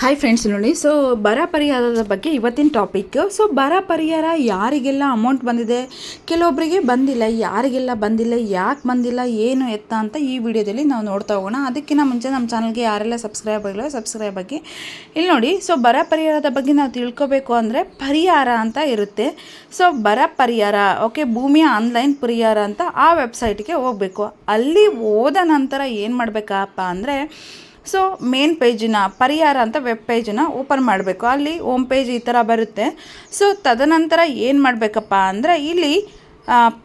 Hi friends ನೋಡಿ. So ಬರ ಪರಿಹಾರದ ಬಗ್ಗೆ ಇವತ್ತಿನ ಟಾಪಿಕ್ ಸೊ ಬರ ಪರಿಹಾರ ಯಾರಿಗೆಲ್ಲ ಅಮೌಂಟ್ ಬಂದಿದೆ? ಕೆಲವೊಬ್ಬರಿಗೆ ಬಂದಿಲ್ಲ. ಯಾರಿಗೆಲ್ಲ ಬಂದಿಲ್ಲ? ಯಾಕೆ ಬಂದಿಲ್ಲ? ಏನು ಎತ್ತ ಅಂತ ಈ ವಿಡಿಯೋದಲ್ಲಿ ನಾವು ನೋಡ್ತಾ ಹೋಗೋಣ. ಅದಕ್ಕಿಂತ ಮುಂಚೆ ನಮ್ಮ ಚಾನಲ್ಗೆ ಯಾರೆಲ್ಲ ಸಬ್ಸ್ಕ್ರೈಬ್ ಆಗಿಲ್ಲ ಸಬ್ಸ್ಕ್ರೈಬ್ ಆಗಿ. ಇಲ್ಲಿ ನೋಡಿ. ಸೊ ಬರ ಪರಿಹಾರದ ಬಗ್ಗೆ ನಾವು ತಿಳ್ಕೊಬೇಕು ಅಂದರೆ ಪರಿಹಾರ ಅಂತ ಇರುತ್ತೆ. ಸೊ ಬರ ಪರಿಹಾರ ಓಕೆ ಭೂಮಿಯ ಆನ್ಲೈನ್ ಪರಿಹಾರ ಅಂತ ಆ ವೆಬ್ಸೈಟ್ಗೆ ಹೋಗಬೇಕು. ಅಲ್ಲಿ ಹೋದ ನಂತರ ಏನು ಮಾಡಬೇಕಪ್ಪ ಅಂದರೆ ಸೊ ಮೇನ್ ಪೇಜಿನ ಪರಿಹಾರ ಅಂತ ವೆಬ್ ಪೇಜನ್ನು ಓಪನ್ ಮಾಡಬೇಕು. ಅಲ್ಲಿ ಓಮ್ ಪೇಜ್ ಈ ಥರ ಬರುತ್ತೆ. ಸೊ ತದನಂತರ ಏನು ಮಾಡಬೇಕಪ್ಪ ಅಂದರೆ ಇಲ್ಲಿ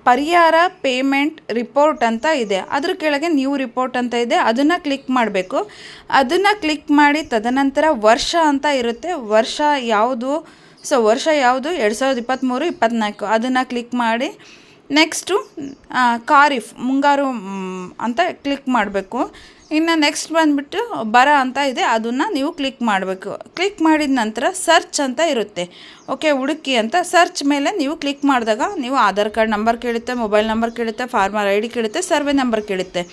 ಪರಿಹಾರ ಪೇಮೆಂಟ್ ರಿಪೋರ್ಟ್ ಅಂತ ಇದೆ. ಅದ್ರ ಕೆಳಗೆ ನ್ಯೂ ರಿಪೋರ್ಟ್ ಅಂತ ಇದೆ. ಅದನ್ನು ಕ್ಲಿಕ್ ಮಾಡಬೇಕು. ಅದನ್ನು ಕ್ಲಿಕ್ ಮಾಡಿ ತದನಂತರ ವರ್ಷ ಅಂತ ಇರುತ್ತೆ. ವರ್ಷ ಯಾವುದು? ಸೊ ವರ್ಷ ಯಾವುದು? ಎರಡು ಸಾವಿರದ ಇಪ್ಪತ್ತ್ಮೂರು ಇಪ್ಪತ್ತ್ನಾಲ್ಕು ಅದನ್ನು ಕ್ಲಿಕ್ ಮಾಡಿ. ನೆಕ್ಸ್ಟು ಖಾರಿಫ್, ಮುಂಗಾರು ಅಂತ ಕ್ಲಿಕ್ ಮಾಡಬೇಕು. ಇನ್ನು ನೆಕ್ಸ್ಟ್ ಬಂದುಬಿಟ್ಟು ಬರ ಅಂತ ಇದೆ, ಅದನ್ನು ನೀವು ಕ್ಲಿಕ್ ಮಾಡಬೇಕು. ಕ್ಲಿಕ್ ಮಾಡಿದ ನಂತರ ಸರ್ಚ್ ಅಂತ ಇರುತ್ತೆ. ಓಕೆ ಹುಡುಕಿ ಅಂತ ಸರ್ಚ್ ಮೇಲೆ ನೀವು ಕ್ಲಿಕ್ ಮಾಡಿದಾಗ ನೀವು ಆಧಾರ್ ಕಾರ್ಡ್ ನಂಬರ್ ಕೇಳುತ್ತೆ ಮೊಬೈಲ್ ನಂಬರ್ ಕೇಳುತ್ತೆ ಫಾರ್ಮರ್ ಐ ಡಿ ಕೇಳುತ್ತೆ ಸರ್ವೆ ನಂಬರ್ ಕೇಳುತ್ತೆ.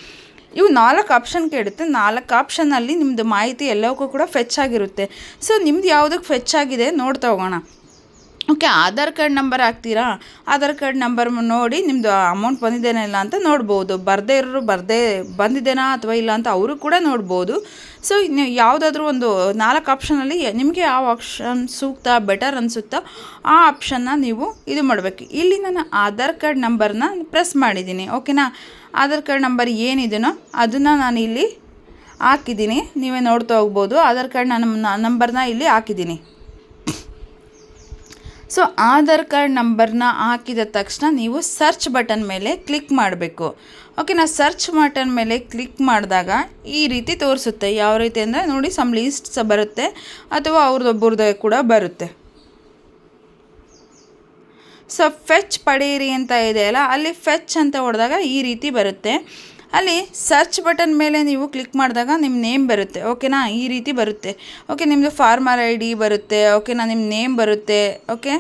ಇವು ನಾಲ್ಕು ಆಪ್ಷನ್ ಕೇಳುತ್ತೆ. ನಾಲ್ಕು ಆಪ್ಷನಲ್ಲಿ ನಿಮ್ಮದು ಮಾಹಿತಿ ಎಲ್ಲವಕ್ಕೂ ಕೂಡ ಫೆಚ್ ಆಗಿರುತ್ತೆ. ಸೊ ನಿಮ್ದು ಯಾವುದಕ್ಕೆ ಫೆಚ್ ಆಗಿದೆ ನೋಡ್ತಾ ಹೋಗೋಣ. ಓಕೆ, ಆಧಾರ್ ಕಾರ್ಡ್ ನಂಬರ್ ಹಾಕ್ತೀರಾ? ಆಧಾರ್ ಕಾರ್ಡ್ ನಂಬರ್ ನೋಡಿ ನಿಮ್ಮದು ಅಮೌಂಟ್ ಬಂದಿದ್ದೇನೆ ಇಲ್ಲ ಅಂತ ನೋಡ್ಬೋದು. ಬರದೇ ಇರೋರು ಬರದೇ ಬಂದಿದ್ದೇನಾ ಅಥವಾ ಇಲ್ಲ ಅಂತ ಅವರು ಕೂಡ ನೋಡ್ಬೋದು. ಸೊ ಯಾವುದಾದ್ರೂ ಒಂದು ನಾಲ್ಕು ಆಪ್ಷನಲ್ಲಿ ನಿಮಗೆ ಯಾವ ಆಪ್ಷನ್ ಸೂಕ್ತ ಬೆಟರ್ ಅನಿಸುತ್ತೋ ಆ ಆಪ್ಷನ್ನ ನೀವು ಇದು ಮಾಡಬೇಕು. ಇಲ್ಲಿ ನಾನು ಆಧಾರ್ ಕಾರ್ಡ್ ನಂಬರ್ನ ಪ್ರೆಸ್ ಮಾಡಿದ್ದೀನಿ. ಓಕೆನಾ ಆಧಾರ್ ಕಾರ್ಡ್ ನಂಬರ್ ಏನಿದೆಯೋ ಅದನ್ನು ನಾನು ಇಲ್ಲಿ ಹಾಕಿದ್ದೀನಿ. ನೀವೇ ನೋಡ್ತಾ ಹೋಗ್ಬೋದು. ಆಧಾರ್ ಕಾರ್ಡ್ ನನ್ನ ನಂಬರ್ನ ಇಲ್ಲಿ ಹಾಕಿದ್ದೀನಿ. ಸೊ ಆಧಾರ್ ಕಾರ್ಡ್ ನಂಬರ್ನ ಹಾಕಿದ ತಕ್ಷಣ ನೀವು ಸರ್ಚ್ ಬಟನ್ ಮೇಲೆ ಕ್ಲಿಕ್ ಮಾಡಬೇಕು. ಓಕೆ ನಾ ಸರ್ಚ್ ಬಟನ್ ಮೇಲೆ ಕ್ಲಿಕ್ ಮಾಡಿದಾಗ ಈ ರೀತಿ ತೋರಿಸುತ್ತೆ. ಯಾವ ರೀತಿ ಅಂದರೆ ನೋಡಿ ಸಮ್ ಲೀಸ್ಟ್ ಸಹ ಬರುತ್ತೆ ಅಥವಾ ಅವ್ರದ್ದೊಬ್ಬರದ್ದು ಕೂಡ ಬರುತ್ತೆ. ಸೊ ಫೆಚ್ ಪಡೆಯಿರಿ ಅಂತ ಇದೆಯಲ್ಲ ಅಲ್ಲಿ ಫೆಚ್ ಅಂತ ಹೊಡೆದಾಗ ಈ ರೀತಿ ಬರುತ್ತೆ. ಅಲ್ಲಿ ಸರ್ಚ್ ಬಟನ್ ಮೇಲೆ ನೀವು ಕ್ಲಿಕ್ ಮಾಡಿದಾಗ ನಿಮ್ಮ ನೇಮ್ ಬರುತ್ತೆ. ಓಕೆನಾ ಈ ರೀತಿ ಬರುತ್ತೆ. ಓಕೆ ನಿಮ್ಮದು ಫಾರ್ಮರ್ ಐ ಡಿ ಬರುತ್ತೆ. ಓಕೆನಾ ನಿಮ್ಮ ನೇಮ್ ಬರುತ್ತೆ. ಓಕೆ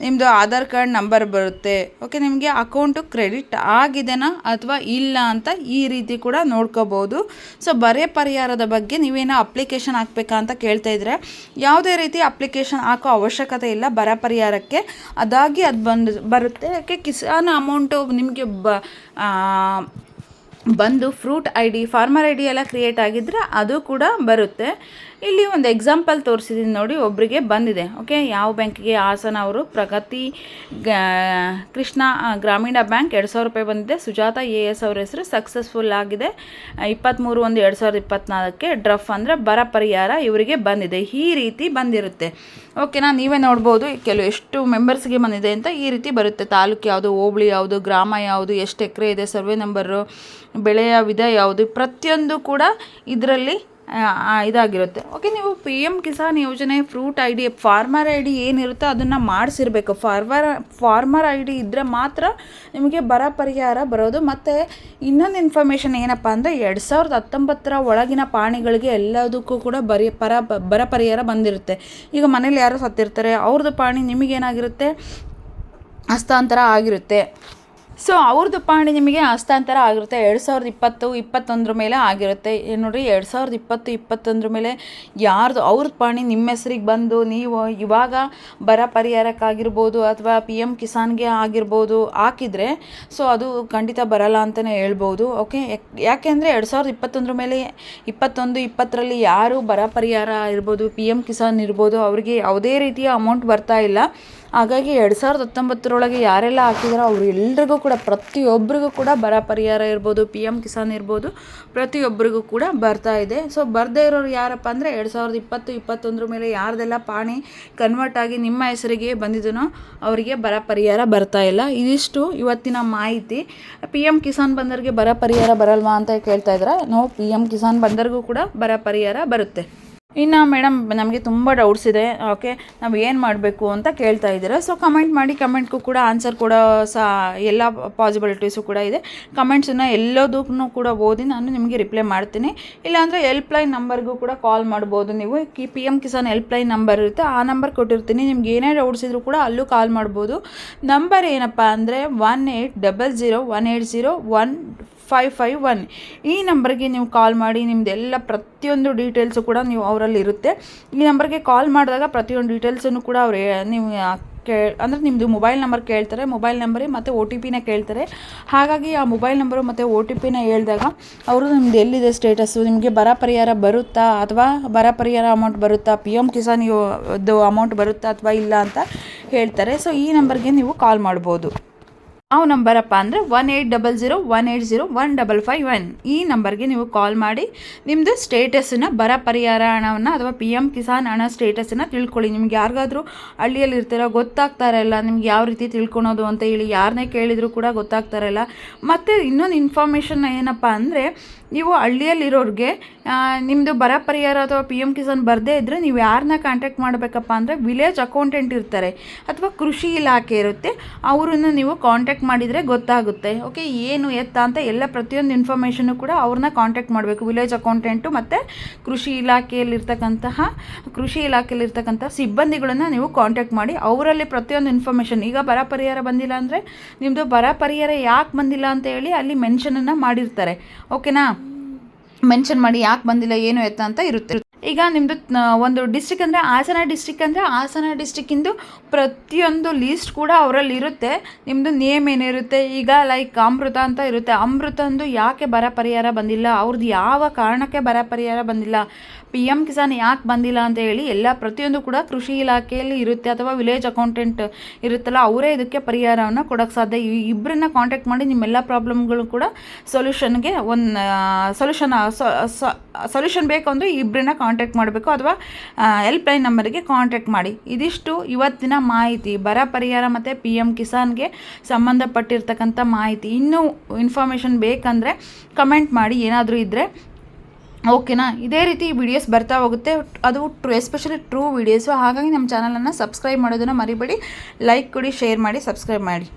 ನಿಮ್ಮದು ಆಧಾರ್ ಕಾರ್ಡ್ ನಂಬರ್ ಬರುತ್ತೆ. ಓಕೆ ನಿಮಗೆ ಅಕೌಂಟು ಕ್ರೆಡಿಟ್ ಆಗಿದೆನಾ ಅಥವಾ ಇಲ್ಲ ಅಂತ ಈ ರೀತಿ ಕೂಡ ನೋಡ್ಕೋಬೋದು ಸೊ ಬರೆ ಪರಿಹಾರದ ಬಗ್ಗೆ ನೀವೇನೋ ಅಪ್ಲಿಕೇಶನ್ ಹಾಕ್ಬೇಕಾ ಅಂತ ಕೇಳ್ತಾ ಇದ್ರೆ, ಯಾವುದೇ ರೀತಿ ಅಪ್ಲಿಕೇಶನ್ ಹಾಕೋ ಅವಶ್ಯಕತೆ ಇಲ್ಲ ಬರ ಪರಿಹಾರಕ್ಕೆ. ಅದಾಗಿ ಅದು ಬಂದು ಬರುತ್ತೆ. ಯಾಕೆ? ಕಿಸಾನ್ ಅಮೌಂಟು ನಿಮಗೆ ಬ ಬಂದು fruit I D farmer I D ಎಲ್ಲ ಕ್ರಿಯೇಟ್ ಆಗಿದ್ದರೆ ಅದು ಕೂಡ ಬರುತ್ತೆ. ಇಲ್ಲಿ ಒಂದು ಎಕ್ಸಾಂಪಲ್ ತೋರಿಸಿದ್ದೀನಿ ನೋಡಿ ಒಬ್ಬರಿಗೆ ಬಂದಿದೆ, ಓಕೆ? ಯಾವ ಬ್ಯಾಂಕಿಗೆ ಹಾಸನ ಅವರು, ಪ್ರಗತಿ ಕೃಷ್ಣ ಗ್ರಾಮೀಣ ಬ್ಯಾಂಕ್ ಎರಡು ಸಾವಿರ ರೂಪಾಯಿ ಬಂದಿದೆ. ಸುಜಾತ ಎ ಎಸ್ ಅವ್ರ ಹೆಸರು ಸಕ್ಸಸ್ಫುಲ್ ಆಗಿದೆ. ಇಪ್ಪತ್ತ್ಮೂರು ಒಂದು ಎರಡು ಸಾವಿರದ ಇಪ್ಪತ್ತ್ನಾಲ್ಕಕ್ಕೆ ಡ್ರಫ್ ಅಂದರೆ ಬರ ಪರಿಹಾರ ಇವರಿಗೆ ಬಂದಿದೆ. ಈ ರೀತಿ ಬಂದಿರುತ್ತೆ. ಓಕೆನಾ? ನೀವೇ ನೋಡ್ಬೋದು, ಕೆಲವು ಎಷ್ಟು ಮೆಂಬರ್ಸ್ಗೆ ಬಂದಿದೆ ಅಂತ ಈ ರೀತಿ ಬರುತ್ತೆ. ತಾಲೂಕು ಯಾವುದು, ಹೋಬಳಿ ಯಾವುದು, ಗ್ರಾಮ ಯಾವುದು, ಎಷ್ಟು ಎಕರೆ ಇದೆ, ಸರ್ವೆ ನಂಬರು ಬೆಳೆಯ ವಿಧ ಯಾವುದು? ಪ್ರತಿಯೊಂದು ಕೂಡ ಇದರಲ್ಲಿ ಇದಾಗಿರುತ್ತೆ. ಓಕೆ ನೀವು ಪಿ ಎಂ ಕಿಸಾನ್ ಯೋಜನೆ fruit I D farmer I D ಏನಿರುತ್ತೋ ಅದನ್ನು ಮಾಡಿಸಿರ್ಬೇಕು. ಫಾರ್ಮರ್ ಫಾರ್ಮರ್ ಐ ಡಿ ಇದ್ದರೆ ಮಾತ್ರ ನಿಮಗೆ ಬರ ಪರಿಹಾರ ಬರೋದು. ಮತ್ತು ಇನ್ನೊಂದು ಇನ್ಫಾರ್ಮೇಷನ್ ಏನಪ್ಪ ಅಂದರೆ ಎರಡು ಸಾವಿರದ ಹತ್ತೊಂಬತ್ತರ ಒಳಗಿನ ಪಾಣಿಗಳಿಗೆ ಎಲ್ಲದಕ್ಕೂ ಕೂಡ ಬರಿ, ಪರ, ಬರ ಪರಿಹಾರ ಬಂದಿರುತ್ತೆ. ಈಗ ಮನೇಲಿ ಯಾರೋ ಸತ್ತಿರ್ತಾರೆ ಅವ್ರದ್ದು ಪಾಣಿ ನಿಮಗೇನಾಗಿರುತ್ತೆ? ಹಸ್ತಾಂತರ ಆಗಿರುತ್ತೆ. ಸೊ ಅವ್ರದ್ದು ಪಾಣಿ ನಿಮಗೆ ಹಸ್ತಾಂತರ ಆಗಿರುತ್ತೆ. ಎರಡು ಸಾವಿರದ ಇಪ್ಪತ್ತು, ಇಪ್ಪತ್ತೊಂದರ ಮೇಲೆ ಆಗಿರುತ್ತೆ. ಏನು ನೋಡಿರಿ, ಎರಡು ಸಾವಿರದ ಇಪ್ಪತ್ತು, ಇಪ್ಪತ್ತೊಂದರ ಮೇಲೆ ಯಾರ್ದು ಅವ್ರದ್ದು ಪಾಣಿ ನಿಮ್ಮ ಹೆಸರಿಗೆ ಬಂದು ನೀವು ಇವಾಗ ಬರ ಪರಿಹಾರಕ್ಕಾಗಿರ್ಬೋದು ಅಥವಾ ಪಿ ಎಂ ಕಿಸಾನ್ಗೆ ಆಗಿರ್ಬೋದು ಹಾಕಿದರೆ ಸೊ ಅದು ಖಂಡಿತ ಬರಲ್ಲ ಅಂತಲೇ ಹೇಳ್ಬೋದು. ಓಕೆ ಯಾಕೆಂದರೆ ಎರಡು ಸಾವಿರದ ಇಪ್ಪತ್ತೊಂದರ ಮೇಲೆ ಇಪ್ಪತ್ತೊಂದು, ಇಪ್ಪತ್ತರಲ್ಲಿ ಯಾರು ಬರ ಪರಿಹಾರ ಇರ್ಬೋದು ಪಿ ಎಂ ಕಿಸಾನ್ ಇರ್ಬೋದು, ಅವರಿಗೆ ಯಾವುದೇ ರೀತಿಯ ಅಮೌಂಟ್ ಬರ್ತಾ ಇಲ್ಲ. ಹಾಗಾಗಿ ಎರಡು ಸಾವಿರದ ಹತ್ತೊಂಬತ್ತರೊಳಗೆ ಯಾರೆಲ್ಲ ಹಾಕಿದಾರೋ ಅವರು ಎಲ್ರಿಗೂ ಕೂಡ ಪ್ರತಿಯೊಬ್ಬರಿಗೂ ಕೂಡ ಬರ ಪರಿಹಾರ ಇರ್ಬೋದು ಪಿ ಎಂ ಕಿಸಾನ್ ಇರ್ಬೋದು ಪ್ರತಿಯೊಬ್ಬರಿಗೂ ಕೂಡ ಬರ್ತಾ ಇದೆ. ಸೊ ಬರದೇ ಇರೋರು ಯಾರಪ್ಪ ಅಂದರೆ ಎರಡು ಸಾವಿರದ ಇಪ್ಪತ್ತು, ಇಪ್ಪತ್ತೊಂದರ ಮೇಲೆ ಯಾರ್ದೆಲ್ಲ ಪಾಣಿ ಕನ್ವರ್ಟ್ ಆಗಿ ನಿಮ್ಮ ಹೆಸರಿಗೆ ಬಂದಿದ್ದನೋ ಅವರಿಗೆ ಬರ ಪರಿಹಾರ ಬರ್ತಾ ಇಲ್ಲ. ಇದಿಷ್ಟು ಇವತ್ತಿನ ಮಾಹಿತಿ. ಪಿ ಎಂ ಕಿಸಾನ್ ಬಂದವರಿಗೆ ಬರ ಪರಿಹಾರ ಬರಲ್ವಾ ಅಂತ ಕೇಳ್ತಾ ಇದ್ದಾರೆ? ನಾವು ಪಿ ಎಂ ಕಿಸಾನ್ ಬಂದರಿಗೂ ಕೂಡ ಬರ ಪರಿಹಾರ ಬರುತ್ತೆ. ಇನ್ನು ಮೇಡಮ್, ನಮಗೆ ತುಂಬ ಡೌಟ್ಸ್ ಇದೆ. ಓಕೆ ನಾವು ಏನು ಮಾಡಬೇಕು ಅಂತ ಕೇಳ್ತಾ ಇದ್ದೀರ? ಸೊ ಕಮೆಂಟ್ ಮಾಡಿ ಕಮೆಂಟ್ಗೂ ಕೂಡ ಆನ್ಸರ್ ಕೂಡ ಸಹ ಎಲ್ಲ ಪಾಸಿಬಿಲಿಟೀಸು ಕೂಡ ಇದೆ. ಕಮೆಂಟ್ಸನ್ನು ಎಲ್ಲದಕ್ಕೂ ಕೂಡ ಓದಿ ನಾನು ನಿಮಗೆ ರಿಪ್ಲೈ ಮಾಡ್ತೀನಿ. ಇಲ್ಲಾಂದರೆ ಹೆಲ್ಪ್ಲೈನ್ ನಂಬರ್ಗೂ ಕೂಡ ಕಾಲ್ ಮಾಡ್ಬೋದು ನೀವು. ಕಿ P M Kisan helpline number ಇರುತ್ತೆ. ಆ ನಂಬರ್ ಕೊಟ್ಟಿರ್ತೀನಿ. ನಿಮ್ಗೆ ಏನೇ ಡೌಟ್ಸ್ ಇದ್ರೂ ಕೂಡ ಅಲ್ಲೂ ಕಾಲ್ ಮಾಡ್ಬೋದು. ನಂಬರ್ ಏನಪ್ಪ ಅಂದರೆ one eight double zero one eight zero one five five one ಈ ನಂಬರ್ಗೆ ನೀವು ಕಾಲ್ ಮಾಡಿ ನಿಮ್ಮದೆಲ್ಲ ಪ್ರತಿಯೊಂದು ಡೀಟೇಲ್ಸು ಕೂಡ ನೀವು ಅವರಲ್ಲಿ ಇರುತ್ತೆ. ಈ ನಂಬರ್ಗೆ ಕಾಲ್ ಮಾಡಿದಾಗ ಪ್ರತಿಯೊಂದು ಡೀಟೇಲ್ಸನ್ನು ಕೂಡ ಅವರು ನೀವು ಕೇ, ಅಂದರೆ ನಿಮ್ಮದು ಮೊಬೈಲ್ ನಂಬರ್ ಕೇಳ್ತಾರೆ. ಮೊಬೈಲ್ ನಂಬರೇ ಮತ್ತು ಒ ಟಿ ಪಿನ ಕೇಳ್ತಾರೆ. ಹಾಗಾಗಿ ಆ ಮೊಬೈಲ್ ನಂಬರು ಮತ್ತು ಒ ಟಿ ಪಿನ ಹೇಳಿದಾಗ ಅವರು ನಿಮ್ದು ಎಲ್ಲಿದೆ ಸ್ಟೇಟಸ್ಸು ನಿಮಗೆ ಬರ ಪರಿಹಾರ ಬರುತ್ತಾ? ಅಥವಾ ಬರ ಪರಿಹಾರ ಅಮೌಂಟ್ ಬರುತ್ತಾ? ಪಿ ಎಂ ಕಿಸಾನ್ ಅಮೌಂಟ್ ಬರುತ್ತಾ ಅಥವಾ ಇಲ್ಲ ಅಂತ ಹೇಳ್ತಾರೆ. ಸೊ ಈ ನಂಬರ್ಗೆ ನೀವು ಕಾಲ್ ಮಾಡ್ಬೋದು. ಯಾವ ನಂಬರಪ್ಪ ಅಂದರೆ one eight double zero one eight zero one double five one. ಈ ನಂಬರ್ಗೆ ನೀವು ಕಾಲ್ ಮಾಡಿ ನಿಮ್ಮದು ಸ್ಟೇಟಸ್ಸನ್ನು ಬರ ಪರಿಹಾರ ಹಣವನ್ನು ಅಥವಾ ಪಿ ಎಂ ಕಿಸಾನ್ ಹಣ ಸ್ಟೇಟಸನ್ನು ತಿಳ್ಕೊಳ್ಳಿ. ನಿಮ್ಗೆ ಯಾರಿಗಾದರೂ ಹಳ್ಳಿಯಲ್ಲಿ ಇರ್ತೀರ, ಗೊತ್ತಾಗ್ತಾ ಇರಲ್ಲ, ನಿಮ್ಗೆ ಯಾವ ರೀತಿ ತಿಳ್ಕೊಳೋದು ಅಂತ ಹೇಳಿ ಯಾರನ್ನೇ ಕೇಳಿದರೂ ಕೂಡ ಗೊತ್ತಾಗ್ತಾ ಇರಲ್ಲ. ಮತ್ತು ಇನ್ನೊಂದು ಇನ್ಫಾರ್ಮೇಷನ್ ಏನಪ್ಪ ಅಂದರೆ ನೀವು ಹಳ್ಳಿಯಲ್ಲಿರೋರಿಗೆ ನಿಮ್ಮದು ಬರ ಪರಿಹಾರ ಅಥವಾ ಪಿ ಎಂ ಕಿಸಾನ್ ಬರದೇ ಇದ್ದರೆ ನೀವು ಯಾರನ್ನ ಕಾಂಟ್ಯಾಕ್ಟ್ ಮಾಡಬೇಕಪ್ಪ ಅಂದರೆ ವಿಲೇಜ್ ಅಕೌಂಟೆಂಟ್ ಇರ್ತಾರೆ ಅಥವಾ ಕೃಷಿ ಇಲಾಖೆ ಇರುತ್ತೆ, ಅವರನ್ನು ನೀವು ಕಾಂಟ್ಯಾಕ್ಟ್ ಮಾಡಿದರೆ ಗೊತ್ತಾಗುತ್ತೆ. ಓಕೆ ಏನು, ಎತ್ತ ಅಂತ ಎಲ್ಲ ಪ್ರತಿಯೊಂದು ಇನ್ಫಾರ್ಮೇಷನ್ನು ಕೂಡ ಅವ್ರನ್ನ ಕಾಂಟ್ಯಾಕ್ಟ್ ಮಾಡಬೇಕು. ವಿಲೇಜ್ ಅಕೌಂಟೆಂಟು ಮತ್ತು ಕೃಷಿ ಇಲಾಖೆಯಲ್ಲಿರ್ತಕ್ಕಂತಹ, ಕೃಷಿ ಇಲಾಖೆಯಲ್ಲಿರ್ತಕ್ಕಂಥ ಸಿಬ್ಬಂದಿಗಳನ್ನು ನೀವು ಕಾಂಟ್ಯಾಕ್ಟ್ ಮಾಡಿ, ಅವರಲ್ಲಿ ಪ್ರತಿಯೊಂದು ಇನ್ಫಾರ್ಮೇಷನ್ ಈಗ ಬರ ಪರಿಹಾರ ಬಂದಿಲ್ಲ ಅಂದರೆ ನಿಮ್ಮದು ಬರ ಪರಿಹಾರ ಯಾಕೆ ಬಂದಿಲ್ಲ ಅಂತ ಹೇಳಿ ಅಲ್ಲಿ ಮೆನ್ಷನನ್ನು ಮಾಡಿರ್ತಾರೆ. ಓಕೆನಾ ಮೆನ್ಷನ್ ಮಾಡಿ ಯಾಕೆ ಬಂದಿಲ್ಲ ಏನು ಎತ್ತ ಅಂತ ಇರುತ್ತೆ. ಈಗ ನಿಮ್ಮದು ಒಂದು ಡಿಸ್ಟಿಕ್ ಅಂದರೆ ಹಾಸನ ಡಿಸ್ಟಿಕ್ ಅಂದರೆ ಹಾಸನ ಡಿಸ್ಟಿಕ್ಕಿಂದು ಪ್ರತಿಯೊಂದು ಲೀಸ್ಟ್ ಕೂಡ ಅವರಲ್ಲಿ ಇರುತ್ತೆ. ನಿಮ್ಮದು ನೇಮ್ ಏನಿರುತ್ತೆ? ಈಗ ಲೈಕ್ ಅಮೃತ ಅಂತ ಇರುತ್ತೆ. ಅಮೃತಂದು ಯಾಕೆ ಬರ ಪರಿಹಾರ ಬಂದಿಲ್ಲ? ಅವ್ರದ್ದು ಯಾವ ಕಾರಣಕ್ಕೆ ಬರ ಪರಿಹಾರ ಬಂದಿಲ್ಲ? ಪಿ ಎಂ ಕಿಸಾನ್ ಯಾಕೆ ಬಂದಿಲ್ಲ ಅಂತ ಹೇಳಿ ಎಲ್ಲ ಪ್ರತಿಯೊಂದು ಕೂಡ ಕೃಷಿ ಇಲಾಖೆಯಲ್ಲಿ ಇರುತ್ತೆ ಅಥವಾ ವಿಲೇಜ್ ಅಕೌಂಟೆಂಟ್ ಇರುತ್ತಲ್ಲ, ಅವರೇ ಇದಕ್ಕೆ ಪರಿಹಾರವನ್ನು ಕೊಡೋಕ್ಕೆ ಸಾಧ್ಯ. ಈ ಇಬ್ಬರನ್ನ ಕಾಂಟ್ಯಾಕ್ಟ್ ಮಾಡಿ ನಿಮ್ಮೆಲ್ಲ ಪ್ರಾಬ್ಲಮ್ಗಳು ಕೂಡ ಸೊಲ್ಯೂಷನ್ಗೆ ಒಂದು ಸೊಲ್ಯೂಷನ್ ಸೊಲ್ಯೂಷನ್ ಬೇಕು ಅಂದರೆ ಇಬ್ಬರನ್ನ ಕಾಂಟ್ಯಾಕ್ಟ್ ಮಾಡಬೇಕು ಅಥವಾ ಹೆಲ್ಪ್ಲೈನ್ ನಂಬರಿಗೆ ಕಾಂಟ್ಯಾಕ್ಟ್ ಮಾಡಿ. ಇದಿಷ್ಟು ಇವತ್ತಿನ ಮಾಹಿತಿ. ಬರ ಪರಿಹಾರ ಮತ್ತು ಪಿ ಎಂ ಕಿಸಾನ್ಗೆ ಸಂಬಂಧಪಟ್ಟಿರ್ತಕ್ಕಂಥ ಮಾಹಿತಿ. ಇನ್ನೂ ಇನ್ಫಾರ್ಮೇಷನ್ ಬೇಕಂದರೆ ಕಮೆಂಟ್ ಮಾಡಿ. ಏನಾದರೂ ಇದ್ದರೆ ಓಕೆನಾ ಇದೇ ರೀತಿ ವಿಡಿಯೋಸ್ ಬರ್ತಾ ಹೋಗುತ್ತೆ. ಅದು ಟ್ರೂ ಎಸ್ಪೆಷಲಿ ಟ್ರೂ ವಿಡಿಯೋಸು ಹಾಗಾಗಿ ನಮ್ಮ ಚಾನಲನ್ನು ಸಬ್ಸ್ಕ್ರೈಬ್ ಮಾಡೋದನ್ನು ಮರಿಬೇಡಿ. ಲೈಕ್ ಕೊಡಿ ಶೇರ್ ಮಾಡಿ ಸಬ್ಸ್ಕ್ರೈಬ್ ಮಾಡಿ.